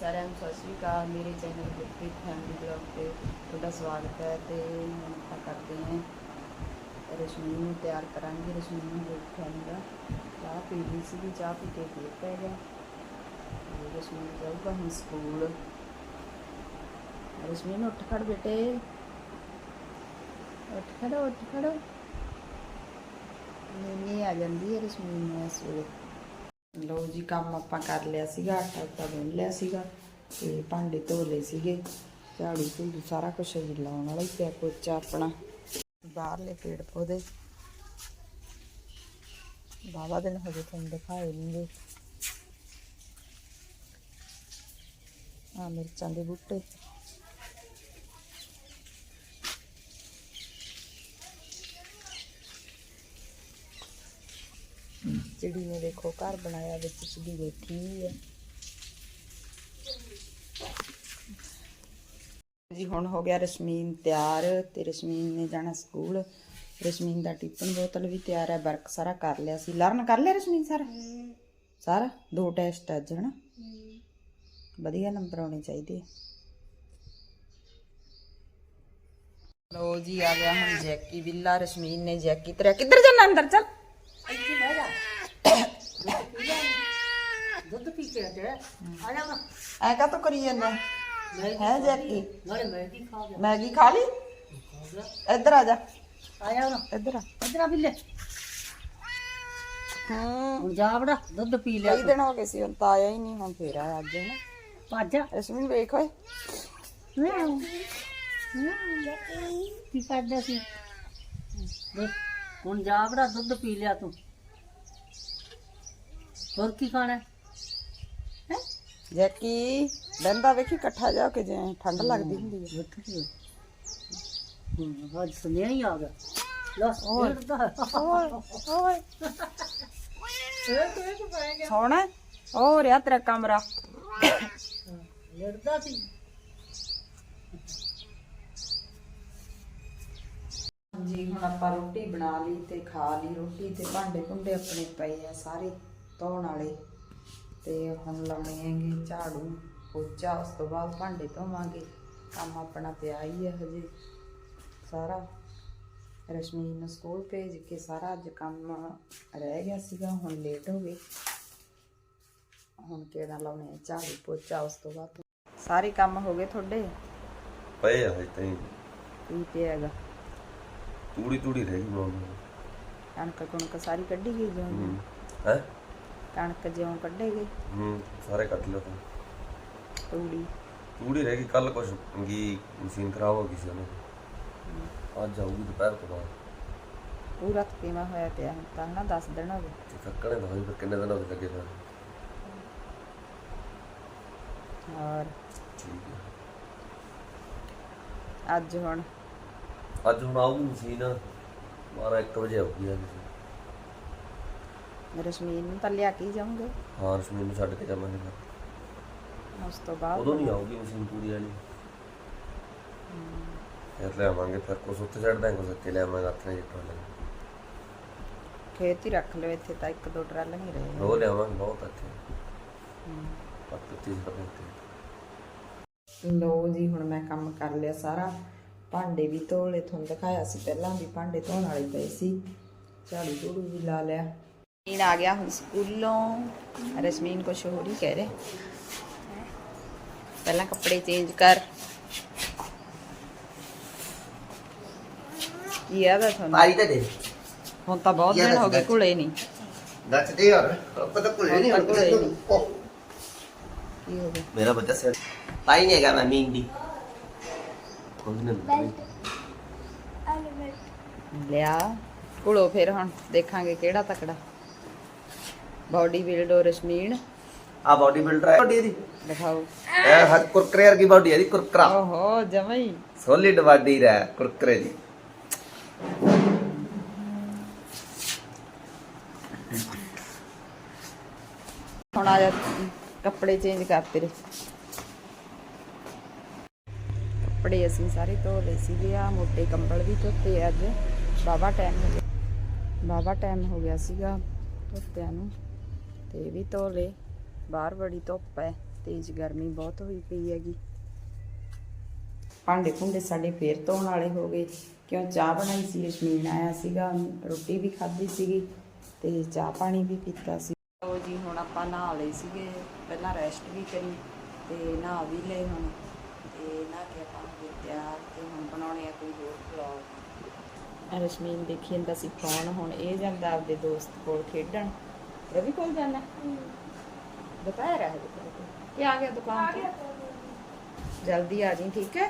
ਸਾਰਿਆਂ ਨੂੰ ਸਤਿ ਸ਼੍ਰੀ ਅਕਾਲ। ਮੇਰੇ ਚੈਨਲ ਗੁਰਪ੍ਰੀਤ ਫੈਮਿਲੀ ਬਲੌਗ ਤੇ ਤੁਹਾਡਾ ਸਵਾਗਤ ਹੈ ਤੇ ਹੁਣ ਆਪਾਂ ਕਰਦੇ ਹਾਂ ਰਸ਼ਮੀ ਨੂੰ ਤਿਆਰ ਕਰਾਂਗੇ। ਰਸ਼ਮੀ ਨੂੰ ਦੇਖਿਆ ਨੀਗਾ ਚਾਹ ਪੀ ਲਈ ਸੀਗੀ। ਚਾਹ ਪੀ ਕੇ ਫਿਰ ਪੈ ਗਿਆ। ਰਸ਼ਮੀ ਜਾਊਗਾ ਹੁਣ ਸਕੂਲ। ਰਸ਼ਮੀ ਨੂੰ ਉੱਠ ਖੜ ਬੇਟੇ। ਉੱਠ ਖੜੋ ਉੱਠ ਖੜੋ। ਨੀਨੀ ਆ ਜਾਂਦੀ ਹੈ ਰਸ਼ਮੀ ਨੂੰ ਇਸ ਵੇਲੇ। ਲਓ ਜੀ, ਕੰਮ ਆਪਾਂ ਕਰ ਲਿਆ ਸੀਗਾ, ਆਟਾ ਉਟਾ ਗੁੰਨ ਲਿਆ ਸੀਗਾ ਤੇ ਭਾਂਡੇ ਧੋ ਲਏ ਸੀਗੇ। ਝਾੜੂ ਝੂੜੂ ਸਾਰਾ ਕੁਝ ਜੀ ਲਾਉਣ ਵਾਲਾ ਹੀ ਪਿਆ, ਪੋਚਾ ਆਪਣਾ। ਬਾਹਰਲੇ ਪੇੜ ਪੌਦੇ। ਬਾਬਾ ਦਿਨ ਹੋ ਗਏ ਤੁਹਾਨੂੰ ਦਿਖਾਏ ਨਹੀਂਗੇ ਆ ਮਿਰਚਾਂ ਦੇ ਬੂਟੇ। ਚਿੜੀ ਨੇ ਦੇਖੋ ਘਰ ਬਣਾਇਆ, ਵਿੱਚ ਸਿੱਧੀ ਬੈਠੀ ਹੋਈ ਹੈ ਜੀ, ਹੁਣ ਹੋ ਗਿਆ ਰਸ਼ਮੀਨ ਤਿਆਰ ਤੇ ਰਸ਼ਮੀਨ ਨੇ ਜਾਣਾ ਸਕੂਲ। ਰਸ਼ਮੀਨ ਦਾ ਟਿਫਨ ਬੋਤਲ ਵੀ ਤਿਆਰ ਹੈ ਵਰਕ ਸਾਰਾ ਕਰ ਲਿਆ ਸੀ। ਲਰਨ, ਕਰ ਲਿਆ ਰਸ਼ਮੀਨ ਸਾਰਾ? ਸਾਰਾ? ਦੋ ਟੈਸਟ ਅੱਜ, ਹਨਾ? ਵਧੀਆ ਨੰਬਰ ਆਉਣੇ ਚਾਹੀਦੇ ਆ। ਲੋ ਜੀ, ਆ ਗਿਆ ਹੁਣ ਜੈਕੀ ਬਿੱਲਾ ਰਸ਼ਮੀਨ ਨੇ ਜੈਕੀ ਤੇਰਾ ਕਿੱਧਰ ਜਾਣਾ ਅੰਦਰ? ਚੱਲ। ਦੁੱਧ ਪੀ ਕੇ ਹਟਿਆ ਆ ਜਾ ਨਾ ਐ ਕਾ ਤੋ ਕਰੀ ਜਾਂਦਾ ਹੈ ਜੈਕੀ ਨਾਲੇ ਮੈਗੀ ਖਾ ਗਿਆ ਮੈਗੀ ਖਾ ਲਈ ਇੱਧਰ ਆ ਜਾ ਆ ਜਾ ਨਾ ਇੱਧਰ ਆ ਇਧਰ ਆ ਬਿੱਲੇ ਹਾਂ ਹੁਣ ਜਾ ਬੜਾ ਦੁੱਧ ਪੀ ਲਿਆ ਕਈ ਦਿਨ ਹੋ ਗਏ ਸੀ ਹੁਣ ਤਾਂ ਆਇਆ ਹੀ ਨਹੀਂ ਹੁਣ ਫੇਰ ਆਇਆ ਅੱਜ ਨਾ ਭੱਜ ਜਾ ਇਸਮੀਨ ਵੇਖ ਓਏ ਮਿਆਉ ਮਿਆਉ ਕੀ ਕਰਦਾ ਸੀ ਦੇਖ ਹੁਣ ਜਾ ਬੜਾ ਦੁੱਧ ਪੀ ਲਿਆ ਤੂੰ ਹੋਰ ਕੀ ਖਾਣਾ? ਹੈ? ਹੈਂ? ਜੈਕੀ ਬੰਦਾ ਵੇਖੀ ਇਕੱਠਾ ਜਾ ਕੇ ਜਿਵੇਂ ਠੰਡ ਲੱਗਦੀ ਹੁੰਦੀ ਹੈ ਕੇ। ਹੂੰ ਅੱਜ ਸੁਨੇਹਾ ਹੀ ਆ ਗਿਆ। ਲੋ ਓਏ। ਓਏ ਓਏ। ਸੋਣਾ ਹੋ? ਰਿਹਾ ਤੇਰਾ ਕਮਰਾ। ਲੜਦਾ ਸੀ। ਜੀ ਹੁਣ ਆਪਾਂ ਰੋਟੀ ਬਣਾ ਲਈ ਤੇ ਖਾ ਲਈ। ਰੋਟੀ ਤੇ ਭਾਂਡੇ ਭੁੰਡੇ ਆਪਣੇ ਪਏ ਆ ਸਾਰੇ। ਧੋਣ ਵਾਲੇ। ਤੇ ਹੁਣ ਲਾਉਣੇ ਹੈਗੇ ਝਾੜੂ ਪੋਚਾ ਉਸ ਤੋਂ ਬਾਅਦ ਭਾਂਡੇ ਧੋਵਾਂਗੇ। ਕੰਮ ਆਪਣਾ ਪਿਆ ਹੀ ਹੈ ਹਜੇ। ਸਾਰਾ ਰਸ਼ਮੀ ਨੂੰ ਸਕੂਲ ਭੇਜ ਕੇ ਸਾਰਾ ਅੱਜ ਕੰਮ ਰਹਿ ਗਿਆ ਸੀਗਾ ਹੁਣ ਲੇਟ ਹੋ ਗਏ। ਹੁਣ ਕਿਹੜਾ ਲਾਉਣੇ ਆ ਝਾੜੂ ਪੋਚਾ ਉਸ ਤੋਂ ਬਾਅਦ ਸਾਰੇ ਕੰਮ ਹੋ ਗਏ ਤੁਹਾਡੇ? ਪਏ ਆ ਹਜੇ ਤਾਈਂ ਕੀ ਪਿਆ ਹੈਗਾ? ਤੂੜੀ ਤੂੜੀ ਰਹਿ ਗਈ ਮਾਂ ਕਣਕ ਕੁਣਕ ਸਾਰੀ ਕੱਢੀ ਗਈ ਹੂੰ। ਹੈ? ਕਣਕ ਜਿਉਂ ਕੱਢੇ ਗਏ। ਹੂੰ ਸਾਰੇ ਕੱਟ ਲਿਆ ਤਾਂ ਤੂੜੀ। ਤੂੜੀ ਰਹਿ ਗਈ ਕੱਲ ਕੁਛ ਗੀ ਮਸ਼ੀਨ ਖਰਾਬ ਹੋ ਗਈ ਸੀ ਉਹਨੇ। ਅੱਜ ਆਊਗੀ ਦੁਪਹਿਰ ਤੋਂ ਬਾਅਦ। ਪੂਰਾ ਤਕੀਮਾ ਹੋਇਆ ਪਿਆ ਹੁਣ ਤਾਂ ਨਾ 10 ਦਿਨ ਹੋ ਗਏ। ਤੇ ਕੱਕਣੇ ਦਾ ਹੋਈ ਫਿਰ ਕਿੰਨੇ ਦਿਨ ਹੋ ਗਏ ਲੱਗੇ ਫਿਰ ਔਰ ਠੀਕ ਹੈ। ਅੱਜ ਹੁਣ? ਅੱਜ ਹੁਣ ਆਊਗੀ ਮਸ਼ੀਨ 12 1 ਵਜੇ ਆਊਗੀ ਅੱਜ। ਰਸ਼ਮੀਨ ਨੂੰ ਤਾਂ ਲਿਆ ਕੇ ਹੀ ਜਾਉਂਗੇ ਹਾਂ ਰਸ਼ਮੀ ਨੂੰ ਛੱਡ ਕੇ ਜਾਵਾਂਗੇ ਫਿਰ। ਉਸ ਤੋਂ ਬਾਅਦ ਉਦੋਂ ਨਹੀਂ ਆਊਗੀ ਮਸ਼ੀਨ ਪੂਰੀ ਵਾਲੀ। ਫਿਰ ਲੈ ਆਵਾਂਗੇ ਫਿਰ ਕੁਛ ਉੱਥੇ ਛੱਡ ਦਾਂਗੇ ਕੁਛ ਇੱਥੇ ਲੈ ਆਵਾਂਗੇ ਆਪਣੇ ਜਿੱਟਾਂ ਲੈ ਖੇਤ ਹੀ ਰੱਖ ਲਿਓ ਇੱਥੇ ਤਾਂ ਇੱਕ ਦੋ ਟਰਾਲ ਨਹੀਂ ਰਹੇ। ਉਹ ਲਿਆਵਾਂਗੇ ਬਹੁਤ ਤੀਸ ਰੁਪਏ ਲੋ ਜੀ ਹੁਣ ਮੈਂ ਕੰਮ ਕਰ ਲਿਆ ਸਾਰਾ। ਭਾਂਡੇ ਵੀ ਧੋ ਲਏ ਤੁਹਾਨੂੰ ਦਿਖਾਇਆ ਸੀ ਪਹਿਲਾਂ ਵੀ ਭਾਂਡੇ ਧੋਣ ਵਾਲੇ ਪਏ ਸੀ। ਝਾੜੂ ਝੂੜੂ ਵੀ ਲਾ ਲਿਆ। ਰਸ਼ਮੀਨ ਆ ਗਿਆ ਹੁਣ ਸਕੂਲੋਂ ਰਸ਼ਮੀਨ ਕੁਛ ਹੋਰ ਹੀ ਕਹਿ ਰਹੇ ਪਹਿਲਾਂ ਕੱਪੜੇ ਚੇਂਜ ਕਰ ਕੀ ਆਦਾ ਤੁਹਾਨੂੰ ਪਾਈ ਤਾਂ ਦੇ ਹੁਣ ਤਾਂ ਬਹੁਤ ਦਿਨ ਹੋ ਗਏ ਘੁਲੇ ਨਹੀਂ। ਦੱਸ ਦੇ ਯਾਰ ਆਪਾਂ ਤਾਂ ਭੁੱਲੇ ਨਹੀਂ ਆਪਾਂ ਭੁੱਲੇ ਹੁਣ ਨਹੀਂ। ਉਹ, ਕੀ ਹੋ ਗਿਆ? ਮੇਰਾ ਬੱਚਾ ਸਿਰ ਪਾਈ ਨਹੀਂ ਹੈਗਾ ਮੈਂ ਮੀਂਦੀ ਕੋਈ ਨਹੀਂ ਲਿਆ। ਘੁਲੋ ਫਿਰ ਹੁਣ ਦੇਖਾਂਗੇ ਕਿਹੜਾ ਤਕੜਾ। ਬਾਡੀ ਬਿਲਡੋ ਰਸ਼ਮੀਨ। ਆ ਬਾਡੀ ਬਿਲਡਰ ਹੈ ਬਾਡੀ ਇਹਦੀ। ਦਿਖਾਓ। ਇਹ ਹੱਥ ਕੁਰਕਰੇ ਵਰਗੀ ਬਾਡੀ ਇਹਦੀ ਕੁਰਕਰਾ। ਓਹੋ ਜਮਈ ਸੋਲਿਡ ਬਾਡੀ ਰਹਿ ਕੁਰਕਰੇ ਦੀ। ਹੁਣ ਆ ਜਾ ਕੱਪੜੇ ਚੇਂਜ ਕਰ ਤੇਰੇ। ਕੱਪੜੇ ਅਸੀਂ ਸਾਰੇ ਧੋ ਲਏ ਸੀਗੇ ਆ ਮੋਟੇ ਕੰਬਲ ਵੀ ਧੋਤੇ ਅੱਜ। ਬਾਬਾ ਟਾਈਮ ਹੋ ਗਿਆ। ਬਾਬਾ ਟਾਈਮ ਹੋ ਗਿਆ ਸੀਗਾ ਧੋਤਿਆਂ ਨੂੰ। ਤੇ ਇਹ ਵੀ ਧੋ ਲਏ ਬਾਹਰ ਬੜੀ ਧੁੱਪ ਹੈ, ਤੇਜ਼ ਗਰਮੀ ਬਹੁਤ ਹੋਈ ਪਈ ਹੈਗੀ। ਭਾਂਡੇ ਭੁੰਡੇ ਸਾਡੇ ਫੇਰ ਧੋਣ ਵਾਲੇ ਹੋ ਗਏ। ਕਿਉਂ ਚਾਹ ਬਣਾਈ ਸੀ ਰਸ਼ਮੀਨ ਆਇਆ ਸੀਗਾ, ਰੋਟੀ ਵੀ ਖਾਧੀ ਸੀਗੀ ਤੇ ਚਾਹ ਪਾਣੀ ਵੀ ਪੀਤਾ ਸੀ। ਉਹ ਜੀ, ਹੁਣ ਆਪਾਂ ਨਹਾ ਲਏ ਸੀਗੇ, ਪਹਿਲਾਂ ਰੈਸਟ ਵੀ ਕਰੀ ਤੇ ਨਹਾ ਵੀ ਲਏ ਹੁਣ। ਤੇ ਨਹਾ ਕੇ ਆਪਾਂ ਹੋ ਤਿਆਰ ਤੇ ਹੁਣ ਬਣਾਉਣੇ ਆ ਕੋਈ ਹੋਰ ਵਲੌਗ ਰਸ਼ਮੀਨ ਦੇਖੀ ਜਾਂਦਾ ਸੀ ਫੋਨ ਹੁਣ ਇਹ ਜਾਂਦਾ ਆਪਦੇ ਦੋਸਤ ਕੋਲ ਖੇਡਣ। ਰਵੀ ਕੋਲ ਜਾਣਾ ਦੁਪਹਿਰ ਹੈ ਕਿ ਆ ਗਿਆ ਦੁਕਾਨ ਤੋਂ। ਜਲਦੀ ਆ ਜੀ, ਠੀਕ ਹੈ?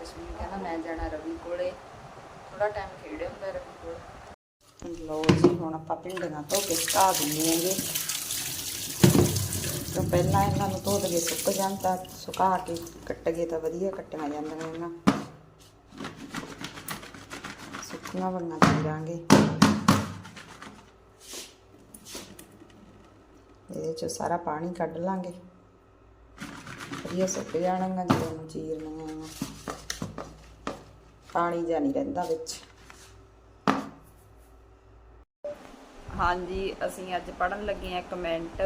ਰਸ਼ਮੀਨ ਕਹਿੰਦਾ, ਮੈਂ ਜਾਣਾ ਰਵੀ ਕੋਲੇ। ਥੋੜਾ ਟਾਈਮ ਖੇਡੇ ਹੁੰਦਾ ਰਵੀ ਕੋਲ। ਲਓ ਜੀ, ਹੁਣ ਆਪਾਂ ਭਿੰਡੀਆਂ ਧੋ ਕੇ ਸੁਕਾ ਦਿੰਦੇ ਆਂਗੇ ਤਾਂ ਪਹਿਲਾਂ ਇਹਨਾਂ ਨੂੰ ਧੋ ਦਗੇ ਸੁੱਕ ਜਾਣ ਤਾਂ ਸੁਕਾ ਕੇ ਕੱਟ ਗਏ ਤਾਂ ਵਧੀਆ, ਕੱਟੀਆਂ ਜਾਂਦੀਆਂ ਇਹਨਾਂ ਸੁੱਕੀਆਂ ਬਣਨਾ ਚੀਰਾਂਗੇ ਇਹਦੇ ਚ ਸਾਰਾ ਪਾਣੀ ਕੱਢ ਲਾਂਗੇ। ਵਧੀਆ ਸੁੱਕ ਜਾਣਗੀਆਂ ਜਦੋਂ ਨੂੰ ਚੀਰਨੀਆਂ ਆ। ਪਾਣੀ ਜਾਂ ਨਹੀਂ ਰਹਿੰਦਾ ਵਿੱਚ। ਹਾਂਜੀ ਅਸੀਂ ਅੱਜ ਪੜਨ ਲੱਗੇ ਆ ਕਮੈਂਟ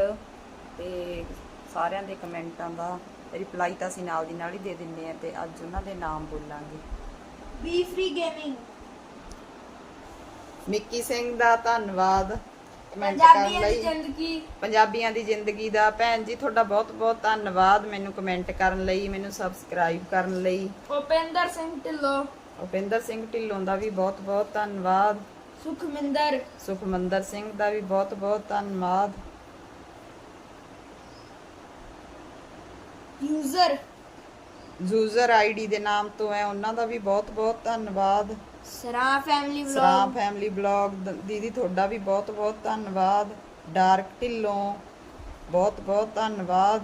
ਤੇ ਸਾਰਿਆਂ ਦੇ ਕਮੈਂਟਾਂ ਦਾ ਰਿਪਲਾਈ ਤਾਂ ਅਸੀਂ ਨਾਲ ਦੀ ਨਾਲ ਹੀ ਦੇ ਦਿੰਨੇ ਆ ਤੇ ਅੱਜ ਉਹਨਾਂ ਦੇ ਨਾਮ ਬੋਲਾਂਗੇ। B free gaming Mickey Singh ਦਾ ਧੰਨਵਾਦ ਕਮੈਂਟ ਕਰਨ ਪੰਜਾਬੀਆਂ ਦੀ ਲਈ। ਜ਼ਿੰਦਗੀ। ਪੰਜਾਬੀਆਂ ਦੀ ਜ਼ਿੰਦਗੀ ਦਾ। ਭੈਣ ਜੀ ਤੁਹਾਡਾ ਬਹੁਤ ਬਹੁਤ ਧੰਨਵਾਦ ਮੈਨੂੰ ਕਮੈਂਟ ਕਰਨ ਲਈ ਮੈਨੂੰ ਸਬਸਕ੍ਰਾਈਬ ਕਰਨ ਲਈ। ਉਪਿੰਦਰ ਸਿੰਘ ਢਿੱਲੋਂ। ਉਪਿੰਦਰ ਸਿੰਘ ਢਿੱਲੋਂ ਦਾ ਵੀ ਬਹੁਤ ਬਹੁਤ ਧੰਨਵਾਦ। ਸੁਖਮਿੰਦਰ। ਸੁਖਮੰਦਰ ਸਿੰਘ ਦਾ ਵੀ ਬਹੁਤ ਬਹੁਤ ਧੰਨਵਾਦ। ਯੂਜ਼ਰ। ਯੂਜ਼ਰ ਆਈਡੀ ਦੇ ਨਾਮ ਤੋਂ ਹੈ ਉਹਨਾਂ ਦਾ ਵੀ ਬਹੁਤ ਬਹੁਤ ਧੰਨਵਾਦ। ਸਰਾ ਫੈਮਿਲੀ ਸਰਾਮ ਵਲੌਗ ਫੈਮਿਲੀ ਬਲੌਗ ਦੀਦੀ ਤੁਹਾਡਾ ਵੀ ਬਹੁਤ ਬਹੁਤ ਧੰਨਵਾਦ। ਡਾਰਕ ਢਿੱਲੋਂ ਬਹੁਤ ਬਹੁਤ ਧੰਨਵਾਦ।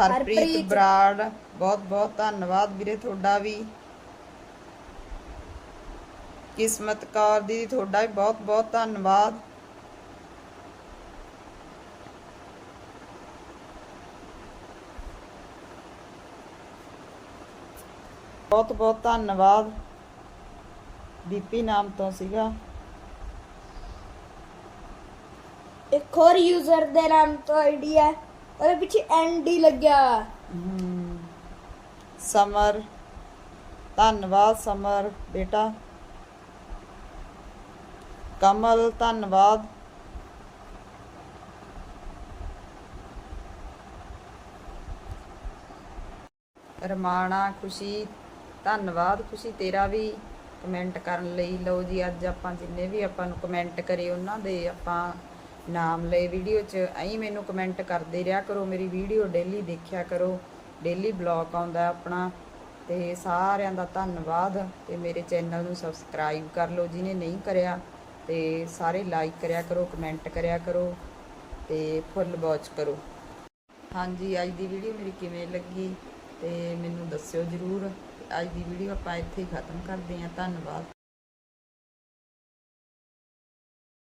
ਹਰਪ੍ਰੀਤ ਹਰਪ੍ਰੀਤ। ਬਰਾੜ ਬਹੁਤ ਬਹੁਤ ਧੰਨਵਾਦ ਵੀਰੇ ਤੁਹਾਡਾ ਵੀ। ਕਿਸਮਤ ਕੌਰ ਦੀਦੀ ਤੁਹਾਡਾ ਵੀ ਬਹੁਤ ਬਹੁਤ ਧੰਨਵਾਦ। ਬਹੁਤ ਬਹੁਤ ਧੰਨਵਾਦ। ਦੀਪੀ ਨਾਮ ਤੋਂ ਸੀਗਾ। ਇੱਕ ਹੋਰ ਯੂਜ਼ਰ ਦੇ ਨਾਮ ਤੋਂ ਆਈਡੀ ਹੈ। ਉਹਦੇ ਪਿੱਛੇ ਐਨਡੀ ਲੱਗਿਆ। ਹੋਇਆ। ਹਮ, ਸਮਰ। ਧੰਨਵਾਦ ਸਮਰ ਬੇਟਾ। ਕਮਲ ਧੰਨਵਾਦ। ਰਮਾਣਾ ਖੁਸ਼ੀ ਧੰਨਵਾਦ। ਖੁਸ਼ੀ ਤੇਰਾ ਵੀ। ਕਮੈਂਟ ਕਰਨ ਲਈ। ਲਓ ਜੀ, ਅੱਜ ਆਪਾਂ ਜਿੰਨੇ ਵੀ ਆਪਾਂ ਨੂੰ ਕਮੈਂਟ ਕਰੇ, ਉਹਨਾਂ ਦੇ ਆਪਾਂ ਨਾਮ ਲਏ। ਵੀਡੀਓ 'ਚ ਐਂ ਮੈਨੂੰ ਕਮੈਂਟ ਕਰਦੇ ਰਿਹਾ ਕਰੋ। ਮੇਰੀ ਵੀਡੀਓ ਡੇਲੀ ਦੇਖਿਆ ਕਰੋ। ਡੇਲੀ ਬਲੌਗ ਆਉਂਦਾ ਆਪਣਾ। ਤੇ ਸਾਰਿਆਂ ਦਾ ਧੰਨਵਾਦ। ਤੇ ਮੇਰੇ ਚੈਨਲ ਨੂੰ ਸਬਸਕ੍ਰਾਈਬ ਕਰ ਲਓ, ਜਿਹਨੇ ਨਹੀਂ ਕਰਿਆ, ਤੇ ਸਾਰੇ ਲਾਈਕ ਕਰਿਆ ਕਰੋ ਕਮੈਂਟ ਕਰਿਆ ਕਰੋ, ਤੇ ਫੁੱਲ ਵਾਚ ਕਰੋ। ਹਾਂਜੀ, ਅੱਜ ਦੀ ਵੀਡੀਓ ਮੇਰੀ ਕਿਵੇਂ ਲੱਗੀ, ਤੇ ਮੈਨੂੰ ਦੱਸਿਓ ਜਰੂਰ। ਅੱਜ ਦੀ ਵੀਡੀਓ ਆਪਾਂ ਇੱਥੇ ਹੀ ਖਤਮ ਕਰਦੇ ਹਾਂ। ਧੰਨਵਾਦ।